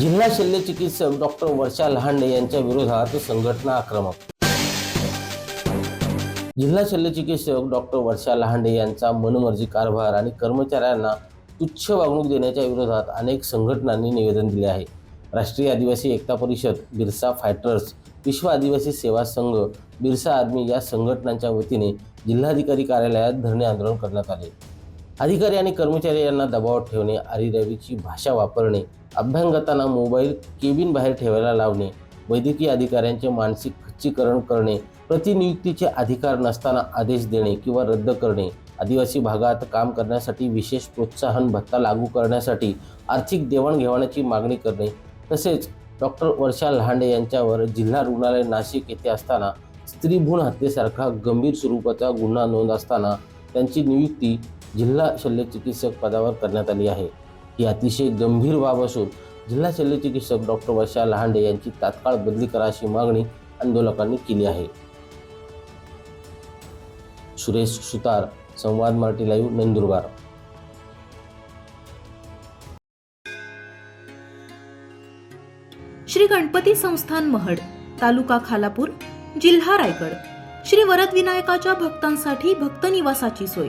जिल्हा शल्य चिकित्सक डॉक्टर वर्षा लहांडे यांच्या विरोधात संघटना आक्रमक. जिल्हा शल्य चिकित्सक डॉक्टर वर्षा लहांडे यांचा मनमर्जी कारभार आणि कर्मचाऱ्यांना तुच्छ वागणूक देण्याच्या विरोधात अनेक संघटनांनी निवेदन दिले आहे. राष्ट्रीय आदिवासी एकता परिषद बिरसा फायटर्स विश्व आदिवासी सेवा संघ बिरसा आर्मी या संघटनांच्या वतीने जिल्हाधिकारी कार्यालयात धरणे आंदोलन करण्यात आले. अधिकारी आणि कर्मचारी यांना दबावात ठेवणे आरीरवीची भाषा वापरणे अभ्यंगतांना मोबाईल केबिन बाहेर ठेवायला लावणे वैद्यकीय अधिकाऱ्यांचे मानसिक खच्चीकरण करणे प्रतिनियुक्तीचे अधिकार नसताना आदेश देणे किंवा रद्द करणे आदिवासी भागात काम करण्यासाठी विशेष प्रोत्साहन भत्ता लागू करण्यासाठी आर्थिक देवाणघेवाणाची मागणी करणे तसेच डॉक्टर वर्षा लहांडे यांच्यावर जिल्हा रुग्णालय नाशिक येथे असताना स्त्रीभ्रूण हत्येसारखा गंभीर स्वरूपाचा गुन्हा नोंद असताना त्यांची नियुक्ती जिल्हा शल्यचिकित्सक पदावर करण्यात आली आहे. ही अतिशय गंभीर बाब असून जिल्हा शल्यचिकित्सक डॉक्टर वर्षा लहांडे यांची तात्काळ बदली करा अशी मागणी आंदोलकांनी केली आहे. सुरेश सुतार संवाद मराठी लाईव्ह नंदुरबार. श्री गणपती संस्थान महड तालुका खालापूर जिल्हा रायगड. श्री वरदविनायकाच्या भक्तांसाठी भक्त निवासाची सोय.